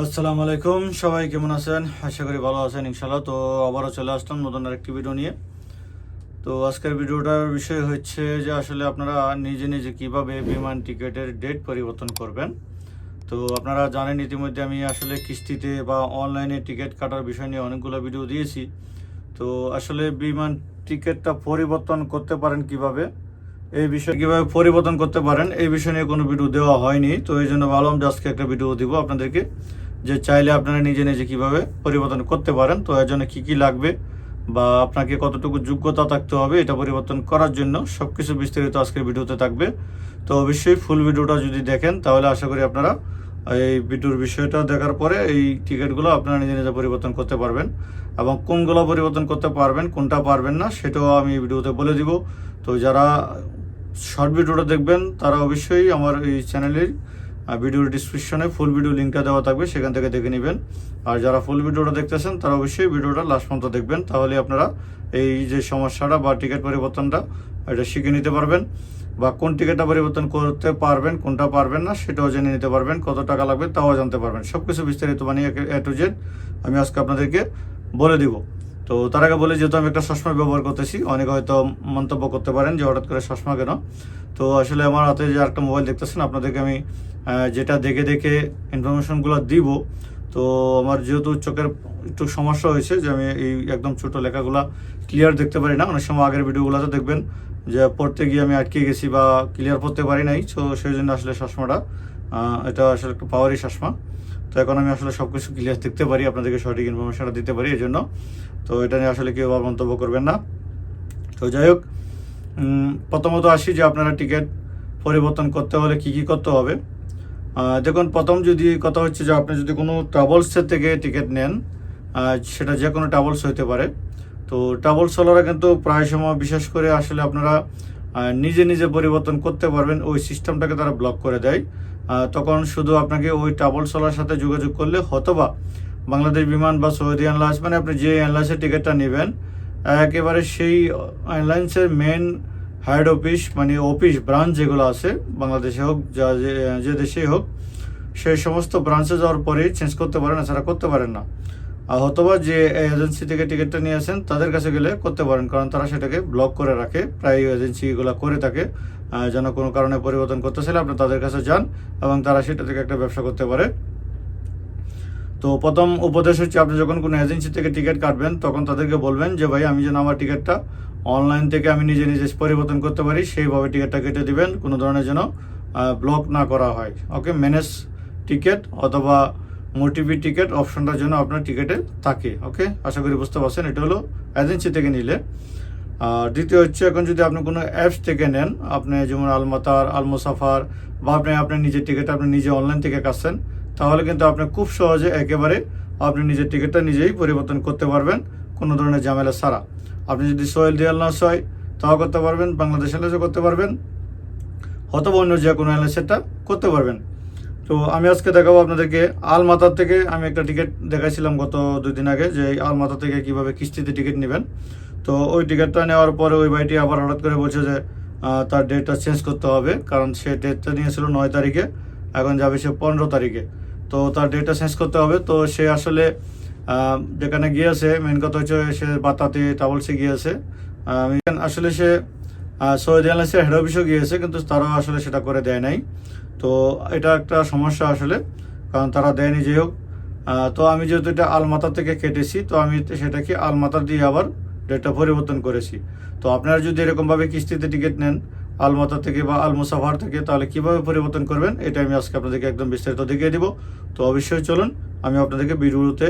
আসসালামু আলাইকুম, সবাই কেমন আছেন? আশা করি ভালো আছেন ইনশাল্লাহ তো আবারও চলে আসলাম নতুন আরেকটি ভিডিও নিয়ে। তো আজকের ভিডিওটার বিষয় হচ্ছে যে আসলে আপনারা নিজে নিজে কীভাবে বিমান টিকিটের ডেট পরিবর্তন করবেন। তো আপনারা জানেন, ইতিমধ্যে আমি আসলে কিস্তিতে বা অনলাইনে টিকিট কাটার বিষয় নিয়ে অনেকগুলো ভিডিও দিয়েছি। তো আসলে বিমান টিকিটটা পরিবর্তন করতে পারেন কীভাবে? এই বিষয়ে কীভাবে পরিবর্তন করতে পারেন? এই বিষয় নিয়ে কোনো ভিডিও দেওয়া হয়নি। তো এই জন্য ভাবলাম যে আজকে একটা ভিডিও দিব আপনাদেরকে। যে চাইলে আপনারা নিজে নিজে কীভাবে পরিবর্তন করতে পারেন, তো এর জন্য কী কী লাগবে বা আপনাকে কতটুকু যোগ্যতা থাকতে হবে এটা পরিবর্তন করার জন্য সব কিছু বিস্তারিত আজকের ভিডিওতে থাকবে। তো অবশ্যই ফুল ভিডিওটা যদি দেখেন, তাহলে আশা করি আপনারা এই ভিডিওর বিষয়টা দেখার পরে এই টিকিটগুলো আপনারা নিজে নিজে পরিবর্তন করতে পারবেন এবং কোনগুলো পরিবর্তন করতে পারবেন, কোনটা পারবেন না সেটাও আমি এই ভিডিওতে বলে দিব। তো যারা শর্ট ভিডিওটা দেখবেন, তারা অবশ্যই আমার এই চ্যানেলের ভিডিওর ডিসক্রিপশনে ফুল ভিডিও লিঙ্কটা দেওয়া থাকবে, সেখান থেকে দেখে নেবেন। আর যারা ফুল ভিডিওটা দেখতেছেন, তারা অবশ্যই ভিডিওটা লাস্ট পর্যন্ত দেখবেন। তাহলে আপনারা এই যে সমস্যাটা বা টিকিট পরিবর্তনটা, এটা শিখে নিতে পারবেন। বা কোন টিকিটটা পরিবর্তন করতে পারবেন, কোনটা পারবেন না, সেটাও জেনে নিতে পারবেন। কত টাকা লাগবে, তাও জানতে পারবেন। সব কিছু বিস্তারিত মানে এ টু জেড আমি আজকে আপনাদেরকে বলে দিব। তো তার আগে বলে, যেহেতু আমি একটা চশমা ব্যবহার করতেছি, অনেকে হয়তো মন্তব্য করতে পারেন যে হঠাৎ করে চশমা কেন? তো আসলে আমার হাতে যে একটা মোবাইল দেখতেছেন, আপনাদেরকে আমি যেটা দেখে দেখে ইনফরমেশনগুলো দিব। তো আমার যেহেতু চোখের একটু সমস্যা হয়েছে যে আমি এই একদম ছোট লেখাগুলো ক্লিয়ার দেখতে পারি না। অনেক সময় আগের ভিডিওগুলোতে দেখবেন যে পড়তে গিয়ে আমি আটকে গেছি বা ক্লিয়ার পড়তে পারি নাই। তো সেই জন্য আসলে চশমাটা এটা আসলে একটু পাওয়ারই চশমা। তো এখন আমি আসলে সব কিছু ক্লিয়ার দেখতে পারি, আপনাদেরকে সঠিক ইনফরমেশনটা দিতে পারি এই জন্য তো এটা নিয়ে আসলে কেউ আবার মন্তব্য করবেন না। তো যাই হোক প্রথমত আসি যে আপনারা টিকিট পরিবর্তন করতে হলে কি কি করতে হবে। দেখুন, প্রথম যদি কথা হচ্ছে যে আপনি যদি কোনো ট্রাভেলসের থেকে টিকিট নেন সেটা যে কোনো ট্রাভেলস হতে পারে। তো ট্রাভেলস ওলারা কিন্তু প্রায় সময় বিশেষ করে আসলে আপনারা নিজে নিজে পরিবর্তন করতে পারবেন, ওই সিস্টেমটাকে তারা ব্লক করে দেয়। তখন শুধু আপনাকে ওই ট্রাভেলস ওলার সাথে যোগাযোগ করলে হতবা। বাংলাদেশ বিমান বা সৌদি এয়ারলাইন্স মানে আপনি যে এয়ারলাইন্সের টিকিটটা নেবেন, একেবারে সেই এয়ারলাইন্সের মেন হেড অফিস মানে অফিস ব্রাঞ্চ যেগুলো আছে, বাংলাদেশে হোক, যা যে- দেশেই হোক, সেই সমস্ত ব্রাঞ্চে যাওয়ার পরেই চেঞ্জ করতে পারেন, এছাড়া করতে পারেন না। আর অথবা যে এজেন্সি থেকে টিকিটটা নিয়ে আসেন, তাদের কাছে গেলে করতে পারেন, কারণ তারা সেটাকে ব্লক করে রাখে, প্রায় এজেন্সিগুলো করে থাকে। যেন কোনো কারণে পরিবর্তন করতে চাইলে আপনি তাদের কাছে যান এবং তারা সেটা থেকে একটা ব্যবসা করতে পারে। তো প্রথম উপদেশ হচ্ছে, আপনি যখন কোনো এজেন্সি থেকে টিকিট কাটবেন, তখন তাদেরকে বলবেন যে, ভাই, আমি যেন আমার টিকিটটা অনলাইন থেকে আমি নিজে নিজে পরিবর্তন করতে পারি, সেইভাবে টিকিটটা কেটে দিবেন। কোনো ধরনের যেন ব্লক না করা হয়। ওকে ম্যানেজ টিকিট অথবা মোটিভি টিকিট অপশনটার জন্য আপনার টিকিটে থাকে। ওকে আশা করি বুঝতে পারছেন, এটা হলো এজেন্সি থেকে নিলে। দ্বিতীয় হচ্ছে এখন যদি আপনি কোনো অ্যাপস থেকে নেন, আপনি যেমন আলমাতার, আলমোসাফার, বা আপনি আপনার নিজের টিকিট আপনি নিজে অনলাইন থেকে কাটছেন, তাহলে কিন্তু আপনি খুব সহজে একেবারে আপনি নিজের টিকিটটা নিজেই পরিবর্তন করতে পারবেন, কোনো ধরনের ঝামেলা ছাড়া। আপনি যদি সোহেল দিয়ালনাস হয় তাও করতে পারবেন, বাংলাদেশ এয়ারলাইন্সও করতে পারবেন, অথবা অন্য যে কোনো এয়ারলাইন্সেরটা করতে পারবেন। তো আমি আজকে দেখাবো আপনাদেরকে আলমাতার থেকে আমি একটা টিকিট দেখাইছিলাম গত দুই দিন আগে, যে আলমাতা থেকে কীভাবে কিস্তিতে টিকিট নেবেন। তো ওই টিকিটটা নেওয়ার পরে ওই ভাইটি আবার হঠাৎ করে বলছে যে তার ডেটটা চেঞ্জ করতে হবে, কারণ সে ডেটটা নিয়েছিল নয় তারিখে, এখন যাবে সে পনেরো তারিখে। তো তার ডেটটা চেঞ্জ করতে হবে, তো সে আসলে যেখানে গিয়েছে মেন কথা হচ্ছে সে বাতাতে ট্রাভেলসে গিয়েছে। আসলে সে সৌদি এয়ারলাইন্সের হেড অফিসও গিয়েছে, কিন্তু তারাও আসলে সেটা করে দেয় নাই। তো এটা একটা সমস্যা আসলে, কারণ তারা দেয়নি যে হোক। তো আমি যেহেতু এটা আলমাতা থেকে কেটেছি, তো আমি সেটাকে আলমাতা দিয়ে আবার ডেটটা পরিবর্তন করেছি। তো আপনারা যদি এরকমভাবে কিস্তিতে টিকিট নেন, আলমাতা থেকে বা আলমোসাফার থেকে, তাহলে কীভাবে পরিবর্তন করবেন? এটা আমি আজকে আপনাদেরকে একদম বিস্তারিত দেখিয়ে দিব। তো অবশ্যই চলুন, আমি আপনাদেরকে ভিডিওতে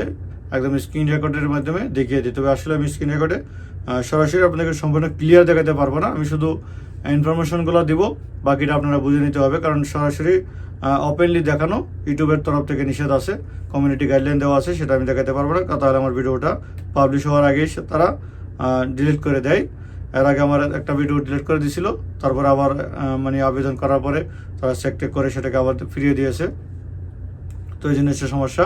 একদম স্ক্রিন রেকর্ডের মাধ্যমে দেখিয়ে দিই। তবে আসলে আমি স্ক্রিন রেকর্ডে সরাসরি আপনাদেরকে সম্পূর্ণ ক্লিয়ার দেখাতে পারব না। আমি শুধু ইনফরমেশনগুলো দিব, বাকিটা আপনারা বুঝে নিতে হবে। কারণ সরাসরি ওপেনলি দেখানো ইউটিউবের তরফ থেকে নিষেধ আছে কমিউনিটি গাইডলাইন দেওয়া আছে, সেটা আমি দেখাতে পারব না। তাহলে আমার ভিডিওটা পাবলিশ হওয়ার আগেই তারা ডিলিট করে দেয়। এর আগে আমার একটা ভিডিও ডিলিট করে দিয়েছিল। তারপরে আবার মানে আবেদন করার পরে তারা চেক টেক করে সেটাকে আবার ফিরিয়ে দিয়েছে। তো এই জিনিসের সমস্যা।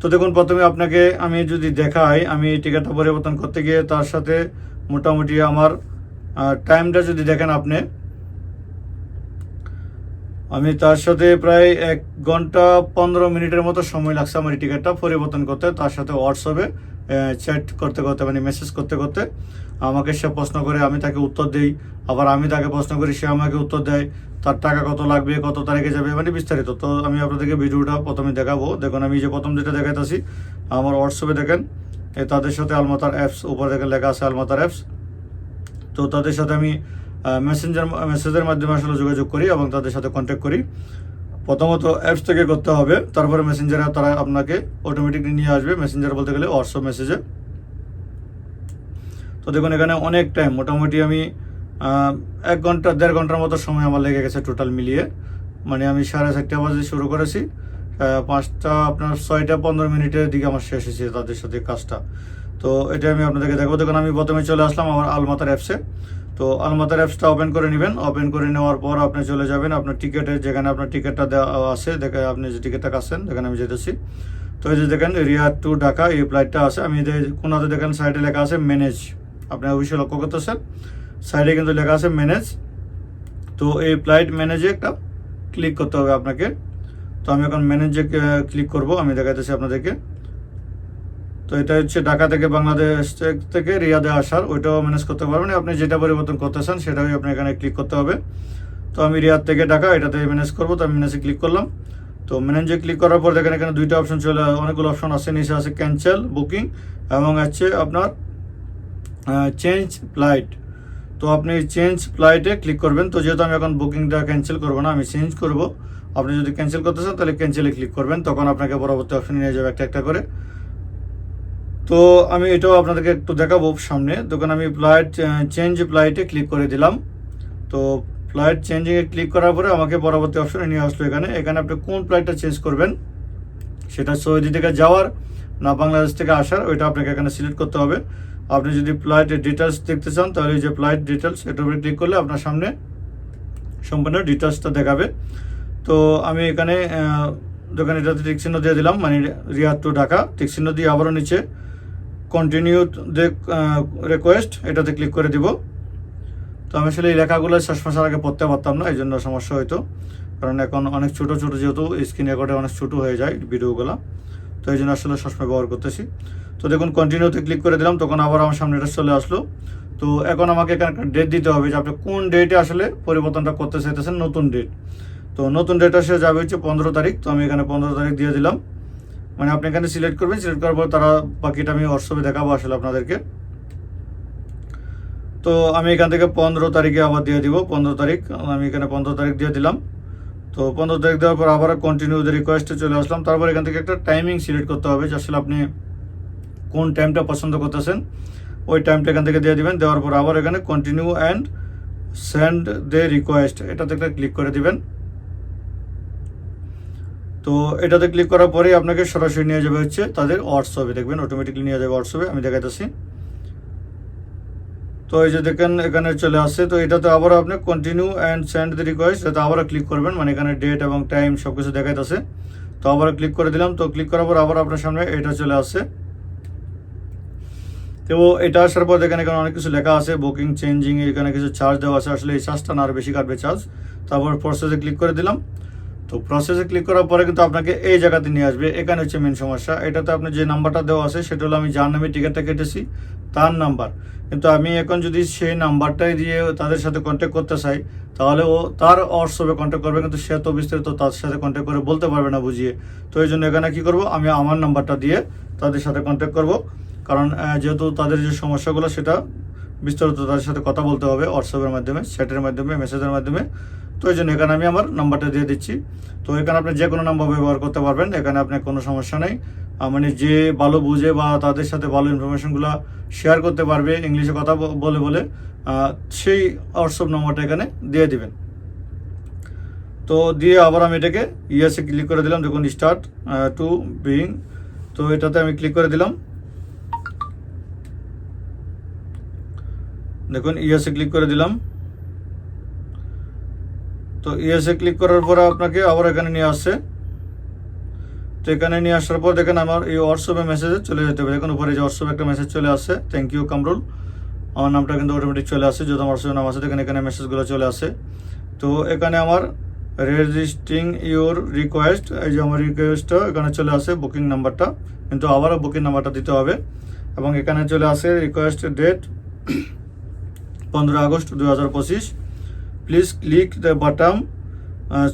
তো দেখুন, প্রথমে আপনাকে আমি যদি দেখাই, আমি টিকিটটা পরিবর্তন করতে গিয়ে তার সাথে মোটামুটি আমার টাইমটা যদি দেখেন আপনি। আমি তার সাথে প্রায় এক ঘণ্টা পনেরো মিনিটের মতো সময় লাগছে আমার এই টিকিটটা পরিবর্তন করতে। তার সাথে হোয়াটসঅ্যাপে চ্যাট করতে করতে মানে মেসেজ করতে করতে আমাকে সে প্রশ্ন করে, আমি তাকে উত্তর দিই। আবার আমি তাকে প্রশ্ন করি, সে আমাকে উত্তর দেয়, তার টাকা কত লাগবে, কত তারিখে যাবে? মানে বিস্তারিত। তো আমি আপনাদেরকে ভিডিওটা প্রথমে দেখাবো। দেখুন, আমি যে প্রথম যেটা দেখাইতেছি, আমার হোয়াটসঅ্যাপে দেখেন তাদের সাথে আলমাতার অ্যাপস উপরে দেখেন লেখা আছে আলমাতার অ্যাপস তো তাদের সাথে আমি মেসেঞ্জার মেসেজের মাধ্যমে আসলে যোগাযোগ করি এবং তাদের সাথে কন্ট্যাক্ট করি। প্রথমত অ্যাপস থেকে করতে হবে, তারপরে মেসেঞ্জারে তারা আপনাকে অটোমেটিকলি নিয়ে আসবে। মেসেঞ্জার বলতে গেলে হোয়াটসঅ্যাপ মেসেজে তো দেখুন, এখানে অনেক টাইম মোটামুটি আমি এক ঘণ্টা, দেড় ঘণ্টার মতো সময় আমার লেগে গেছে টোটাল মিলিয়ে। মানে আমি সাড়ে চারটা বাজে শুরু করেছি। পাঁচটা, আপনার ছয়টা, পনেরো মিনিটের দিকে আমার শেষ হয়েছে তাদের সাথে কাজটা। তো এটা আমি আপনাদেরকে দেখব। দেখুন, আমি প্রথমে চলে আসলাম আমার আলমাতার অ্যাপসে তো আলমাদার অ্যাপসটা ওপেন করে নেবেন। ওপেন করে নেওয়ার পর আপনি চলে যাবেন আপনার টিকিটের যেখানে আপনার টিকিটটা দেওয়া আছে, দেখে আপনি যে টিকিটটা কাটছেন যেখানে আমি যেতেছি। তো এই যে দেখেন রিয়াদ টু ঢাকা এই ফ্লাইটটা আছে। আমি যে- কোনাতে দেখেন সাইডে লেখা আছে ম্যানেজ আপনি অবশ্যই লক্ষ্য করতেছেন। সাইডে কিন্তু লেখা আছে ম্যানেজ তো এই ফ্লাইট ম্যানেজে একটা ক্লিক করতে হবে আপনাকে। তো আমি এখন ম্যানেজে ক্লিক করব। আমি দেখাতেছি আপনাদেরকে। তো এটা হচ্ছে ঢাকা থেকে বাংলাদেশ থেকে- রিয়াদে আসার, ওইটাও ম্যানেজ করতে পারবেন। আপনি যেটা পরিবর্তন করতে চান, সেটাই আপনি এখানে ক্লিক করতে হবে। তো আমি রিয়াদ থেকে ঢাকা এটাতে ম্যানেজ করব, তো আমি ম্যানেজে ক্লিক করলাম। তো ম্যানেজে ক্লিক করার পর দেখেন এখানে দুইটা অপশন চলে, অনেকগুলো অপশন আছে। নিচে আছে ক্যান্সেল বুকিং এবং আছে আপনার চেঞ্জ ফ্লাইট তো আপনি চেঞ্জ ফ্লাইটে ক্লিক করবেন। তো যেহেতু আমি এখন বুকিংটা ক্যান্সেল করব না, আমি চেঞ্জ করব। আপনি যদি ক্যান্সেল করতে চান, তাহলে ক্যান্সেলে ক্লিক করবেন। তখন আপনাকে পরবর্তী অপশন নিয়ে যাবে একটা একটা করে। তো আমি এটাও আপনাদেরকে একটু দেখাবো সামনে। তখন আমি ফ্লাইট চেঞ্জ ফ্লাইটে ক্লিক করে দিলাম। তো ফ্লাইট চেঞ্জিংয়ে ক্লিক করার পরে আমাকে পরবর্তী অপশনে নিয়ে আসলো এখানে। এখানে আপনি কোন ফ্লাইটটা চেঞ্জ করবেন, সেটা সৌদি থেকে যাওয়ার না বাংলাদেশ থেকে আসার, ওইটা আপনাকে এখানে সিলেক্ট করতে হবে। আপনি যদি ফ্লাইটের ডিটেলস দেখতে চান, তাহলে যে ফ্লাইট ডিটেলস এটার উপরে ক্লিক করলে আপনার সামনে সম্পূর্ণ ডিটেলসটা দেখাবে। তো আমি এখানে দোকানে এটাতে টিক চিহ্ন দিয়ে দিলাম মানে রিয়াদ টু ঢাকা। টিক চিহ্ন দিয়ে আবারও নিচে কন্টিনিউ দে রিকোয়েস্ট এটাতে ক্লিক করে দিব। তো আমি আসলে এই লেখাগুলো শেষ আগে পড়তে পারতাম না এই জন্য সমস্যা হতো কারণ এখন অনেক ছোট ছোট যেহেতু স্ক্রিন রেকর্ডে অনেক ছোট হয়ে যায় ভিডিওগুলো তো এই জন্য আসলে সবসময় ব্যবহার করতেছি। তো দেখুন কন্টিনিউতে ক্লিক করে দিলাম, তখন আবার আমার সামনে এটা চলে আসলো। তো এখন আমাকে এখানে একটা ডেট দিতে হবে যে, আপনি কোন ডেটে আসলে পরিবর্তনটা করতে চাইতেছেন নতুন ডেট তো নতুন ডেট আসে যাবে হচ্ছে পনেরো তারিখ। তো আমি এখানে পনেরো তারিখ দিয়ে দিলাম। মানে আপনি এখানে সিলেক্ট করবেন সিলেক্ট করার পর তারা বাকিটা আমি হোয়াটসঅ্যাপে দেখাবো আসলে আপনাদেরকে। তো আমি এখান থেকে পনেরো তারিখে আবার দিয়ে দিব, পনেরো তারিখ। আমি এখানে পনেরো তারিখ দিয়ে দিলাম। তো পনেরো তারিখ দেওয়ার পর আবার কন্টিনিউ রিকোয়েস্টে চলে আসলাম। তারপর এখান থেকে একটা টাইমিং সিলেক্ট করতে হবে যে আসলে আপনি কোন টাইমটা পছন্দ করতেছেন। ওই টাইমটা এখান থেকে দিয়ে দিবেন। দেওয়ার পর আবার এখানে continue and send the request এটাতে একটা ক্লিক করে দিবেন। তো এটাতে ক্লিক করার পরেই আপনাকে সরাসরি নিয়ে যাবে হচ্ছে তাদের হোয়াটসঅ্যাপে দেখবেন অটোমেটিকলি নিয়ে যাবে হোয়াটসঅ্যাপে আমি দেখাইতেছি। তো এই যে দেখেন, এখানে চলে আসছে। তো এটাতে আবার আপনি continue and send the request এটাতে আবার ক্লিক করবেন। মানে এখানে ডেট এবং টাইম সব কিছু দেখাইতেছে। তো আবার ক্লিক করে দিলাম। তো ক্লিক করার পর আবার আপনার সামনে এটা চলে আসছে। তো এটা আসার পর দেখেন, এখানে অনেক কিছু লেখা আছে। বুকিং চেঞ্জিং এখানে কিছু চার্জ দেওয়া আছে। আসলে এই চার্জটা না আর বেশি কাটবে চার্জ তারপর প্রসেসে ক্লিক করে দিলাম। তো প্রসেসে ক্লিক করার পরে কিন্তু আপনাকে এই জায়গাতে নিয়ে আসবে। এখানে হচ্ছে মেন সমস্যা। এটাতে আপনি যে নাম্বারটা দেওয়া আছে, সেটা হলো আমি যার নামে টিকিটটা কেটেছি, তার নাম্বার। কিন্তু আমি এখন যদি সেই নাম্বারটাই দিয়ে তাদের সাথে কন্ট্যাক্ট করতে চাই, তাহলে ও তার হোয়াটসঅ্যাপে কন্ট্যাক্ট করবে, কিন্তু সে তো বিস্তারিত তার সাথে কন্ট্যাক্ট করে বলতে পারবে না বুঝিয়ে। তো এই জন্য এখানে কী করব, আমি আমার নাম্বারটা দিয়ে তাদের সাথে কন্ট্যাক্ট করব। কারণ যেহেতু তাদের যে সমস্যাগুলো, সেটা বিস্তারিত তাদের সাথে কথা বলতে হবে, হোয়াটসঅ্যাপের মাধ্যমে চ্যাটের মাধ্যমে মেসেজের মাধ্যমে। তো এই জন্য এখানে আমি আমার নাম্বারটা দিয়ে দিচ্ছি। তো এখানে আপনি যে কোনো নাম্বার ব্যবহার করতে পারবেন, এখানে আপনার কোনো সমস্যা নেই। মানে যে ভালো বুঝে বা তাদের সাথে ভালো ইনফরমেশনগুলো শেয়ার করতে পারবে, ইংলিশে কথা বলে বলে সেই হোয়াটসঅ্যাপ নম্বরটা এখানে দিয়ে দিবেন। তো দিয়ে আবার আমি এটাকে ইয়েসে ক্লিক করে দিলাম, দেখুন স্টার্ট টু বিং তো এটাতে আমি ক্লিক করে দিলাম। দেখুন ইয়েসে ক্লিক করে দিলাম। তো ইয়েসে ক্লিক করার পর আপনাকে আবার এখানে নিয়ে আসছে। তো এখানে নিয়ে আসার পর দেখেন আমার এই হোয়াটসঅ্যাপে মেসেজে চলে যেতে হবে। দেখুন, উপরে যে হোয়াটসঅ্যাপে একটা মেসেজ চলে আসছে থ্যাংক ইউ কামরুল আমার নামটা কিন্তু অটোমেটিক চলে আসে যদি আমার নাম আছে, দেখেন এখানে মেসেজগুলো চলে আসে। তো এখানে আমার রেজিস্ট্রিং ইউর রিকোয়েস্ট এই যে আমার রিকোয়েস্টটা এখানে চলে আসে বুকিং নাম্বারটা কিন্তু আবারও বুকিং নাম্বারটা দিতে হবে। এবং এখানে চলে আসে রিকোয়েস্ট ডেট পনেরো আগস্ট দু হাজার পঁচিশ। Please click the button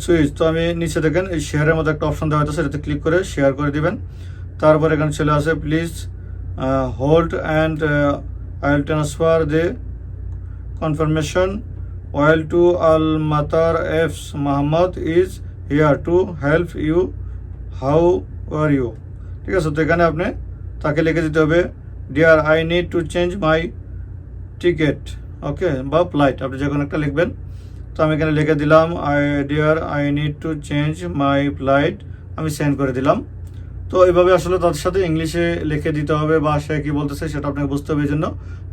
switch তো আমি নিচে দেখেন, এই শেয়ারের মধ্যে একটা অপশন দেওয়া হয়েছে সেটাতে ক্লিক করে শেয়ার করে দিবেন। তারপর এখানে চলে আসে please hold and I will transfer the confirmation while to Al matar এফস muhammad is here to help you how are you ঠিক আছে, তো এখানে আপনি তাকে লিখে দিতে হবে dear I need to change my ticket okay বা ফ্লাইট আপনি যে কোনো একটা লিখবেন। তো আমি এখানে লিখে দিলাম I dear I need to change my flight আমি সেন্ড করে দিলাম। তো এইভাবে আসলে তাদের সাথে ইংলিশে লিখে দিতে হবে বা সে কী বলতেছে সেটা আপনাকে বুঝতে হবে এই জন্য।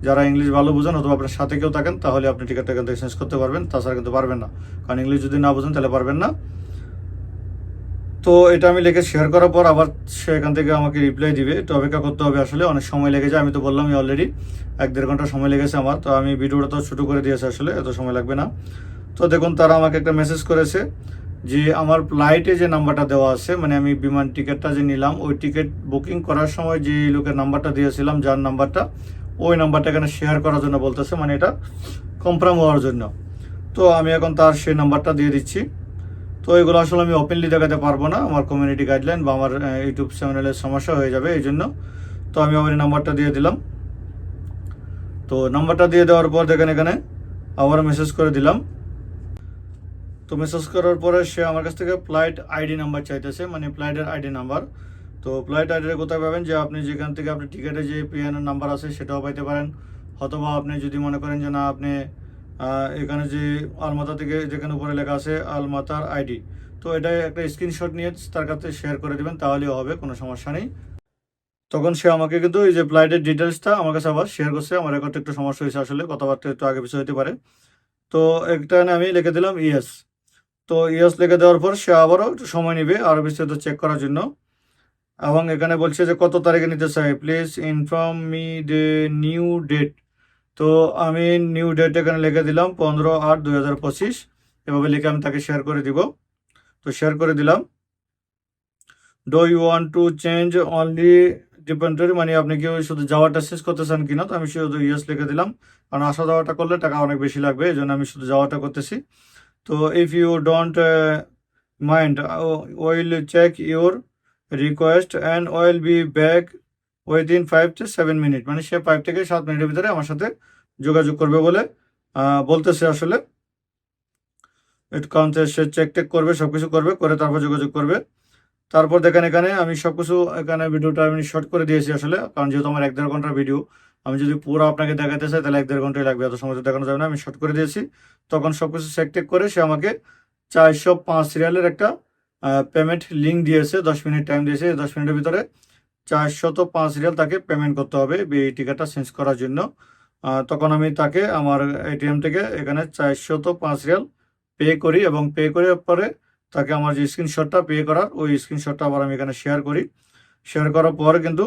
যারা ইংলিশ ভালো বোঝেন অথবা আপনার সাথে কেউ থাকেন, তাহলে আপনি টিকিটটা এখান থেকে চেঞ্জ করতে পারবেন। তাছাড়া কিন্তু পারবেন না। কারণ ইংলিশ যদি না বোঝেন, তাহলে পারবেন না। তো এটা আমি লিখে শেয়ার করার পর আবার সে এখান থেকে আমাকে রিপ্লাই দিবে। একটু অপেক্ষা করতে হবে আসলে, অনেক সময় লেগে যায়, আমি তো বললামই অলরেডি এক দেড় ঘণ্টা সময় লেগেছে আমার। তো আমি ভিডিওটা তো ছোটো করে দিয়েছি আসলে, এত সময় লাগবে না। তো দেখুন, তারা আমাকে একটা মেসেজ করেছে যে আমার ফ্লাইটে যে নাম্বারটা দেওয়া আছে মানে আমি বিমান টিকিটটা যে নিলাম, ওই টিকিট বুকিং করার সময় যে লোকের নাম্বারটা দিয়েছিলাম, যার নাম্বারটা ওই নাম্বারটা এখানে শেয়ার করার জন্য বলতেছে মানে এটা কনফার্ম হওয়ার জন্য। তো আমি এখন তার সেই নাম্বারটা দিয়ে দিচ্ছি। তো এগুলো আসলে আমি ওপেনলি দেখাতে পারব না, আমার কমিউনিটি গাইডলাইন বা আমার ইউটিউব চ্যানেলের সমস্যা হয়ে যাবে এই জন্য। তো আমি আমার নাম্বারটা দিয়ে দিলাম। তো নাম্বারটা দিয়ে দেওয়ার পর দেখেন এখানে আবার মেসেজ করে দিলাম। তো মেসেজ করার পরে সে আমার কাছ থেকে ফ্লাইট আইডি নাম্বার চাইতেছে মানে ফ্লাইটের আইডি নাম্বার তো ফ্লাইট আইডিটা কোথায় পাবেন? যে আপনি যেখান থেকে আপনি টিকিটের যে পিএনএর নাম্বার আছে সেটাও পাইতে পারেন। অথবা আপনি যদি মনে করেন যে না, আপনি এখানে যে আলমাতা থেকে যেখানে উপরে লেখা আছে আলমাতার আইডি তো এটা একটা স্ক্রিনশট নিয়ে তার কাছে শেয়ার করে দেবেন, তাহলেও হবে, কোনো সমস্যা নেই। তখন সে আমাকে কিন্তু এই যে ফ্লাইটের ডিটেলসটা আমার কাছে আবার শেয়ার করছে। আমার রেকর্ডটা একটু সমস্যা হয়েছে আসলে, কথাবার্তা একটু আগে পিছিয়ে হতে পারে। তো একটা আমি লিখে দিলাম ইয়েস তো ইয়েস লিখে দেওয়ার পর সে আবারও একটু সময় নেবে আরও বিস্তারিত চেক করার জন্য। এবং এখানে বলছে যে, কত তারিখে নিতে চাই? Please inform me the new date তো আমি নিউ ডেট এখানে লিখে দিলাম পনেরো আট দুই হাজার পঁচিশ। এভাবে লিখে আমি তাকে শেয়ার করে দিব। তো শেয়ার করে দিলাম। Do you want to change only departure মানে আপনি কি ওই শুধু যাওয়াটা শেষ করতে চান কিনা? তো আমি শুধু ইয়েস লিখে দিলাম। কারণ আসা যাওয়াটা করলে টাকা অনেক বেশি লাগবে, এই জন্য আমি শুধু যাওয়াটা করতেছি। তো if you don't mind will check your request and will be back within five to seven minute মানে সে ফাইভ থেকে সাত মিনিটের ভিতরে আমার সাথে যোগাযোগ করবে বলে বলতেছে আসলে। একটু কারণ সে চেক টেক করবে সব কিছু করবে, করে তারপর যোগাযোগ করবে। তারপর দেখেন এখানে আমি সব কিছু এখানে ভিডিওটা আমি শর্ট করে দিয়েছি আসলে, কারণ যেহেতু আমার এক দেড় ঘণ্টার ভিডিও আমি যদি পুরো আপনাকে দেখাতে চাই, তাহলে এক দেড় ঘন্টায় লাগবে। এত সময় দেখানো যাবে না, আমি শর্ট করে দিয়েছি। তখন সব কিছু চেক টেক করে সে আমাকে চারশো পাঁচ সিরিয়ালের একটা পেমেন্ট লিঙ্ক দিয়েছে, দশ মিনিট টাইম দিয়েছে। দশ মিনিটের ভিতরে চারশত পাঁচ রিয়াল তাকে পেমেন্ট করতে হবে এই টিকিটটা চেঞ্জ করার জন্য। তখন আমি তাকে আমার এটিএম থেকে এখানে চারশত পাঁচ রিয়াল পে করি এবং পে করে পরে তাকে আমার যে স্ক্রিনশটটা পে করার, ওই স্ক্রিনশটটা আবার আমি এখানে শেয়ার করি। শেয়ার করার পর কিন্তু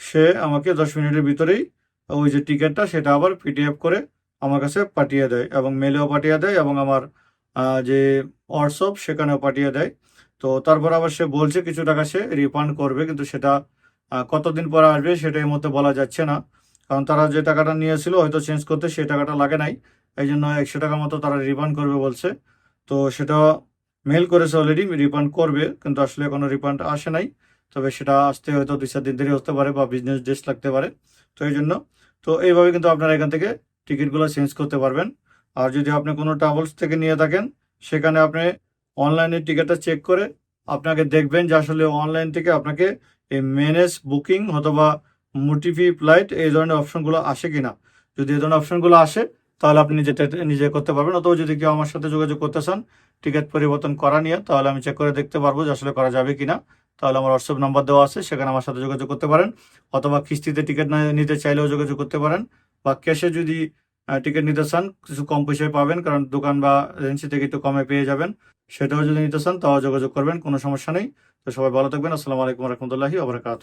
সে আমাকে দশ মিনিটের ভিতরেই ওই যে টিকিটটা সেটা আবার পিডিএফ করে আমার কাছে পাঠিয়ে দেয় এবং মেলেও পাঠিয়ে দেয় এবং আমার যে হোয়াটসঅ্যাপ সেখানেও পাঠিয়ে দেয়। তো তারপর আবার সে বলছে কিছু টাকা সে রিফান্ড করবে, কিন্তু সেটা কতদিন পরে আসবে সেটা মধ্যে বলা যাচ্ছে না। কারণ তারা যে টাকাটা নিয়েছিল হয়তো চেঞ্জ করতে সেই টাকাটা লাগে নাই। এই জন্য একশো টাকার মতো তারা রিফান্ড করবে বলছে। তো সেটা মেল করেছে অলরেডি রিফান্ড করবে, কিন্তু আসলে কোনো রিফান্ড আসে নাই। তবে সেটা আসতে হয়তো দুই চার দিন দেরি হতে পারে বা বিজনেস ডেস লাগতে পারে। তো এই জন্য। তো এইভাবে কিন্তু আপনারা এখান থেকে টিকিটগুলো চেঞ্জ করতে পারবেন। আর যদি আপনি কোনো ট্রাভেলস থেকে নিয়ে থাকেন, সেখানে আপনি অনলাইনে টিকিটটা চেক করে আপনাকে দেখবেন যে আসলে অনলাইন থেকে আপনাকে এই মেনেজ বুকিং অথবা মোটিভি ফ্লাইট এই ধরনের অপশনগুলো আসে কিনা। যদি এই ধরনের অপশনগুলো আসে তাহলে আপনি নিজে নিজে করতে পারবেন। অথবা যদি কেউ আমার সাথে যোগাযোগ করতে চান, টিকিট পরিবর্তন করা নিয়ে, তাহলে আমি চেক করে দেখতে পারব যে আসলে করা যাবে কিনা। তাহলে আমার হোয়াটসঅ্যাপ নাম্বার দেওয়া আছে, সেখানে আমার সাথে যোগাযোগ করতে পারেন। অথবা কিস্তিতে টিকিট নিতে চাইলেও যোগাযোগ করতে পারেন। বা ক্যাশে যদি টিকিট নিতে চান, কিছু কম পয়সায় পাবেন, কারণ দোকান বা এজেন্সি থেকে একটু কমে পেয়ে যাবেন। সেটাও যদি নিতে চান, তাও যোগাযোগ করবেন, কোনো সমস্যা নেই। তো সবাই ভালো থাকবেন। আসসালামু আলাইকুম রহমতুল্লাহি আবরকাত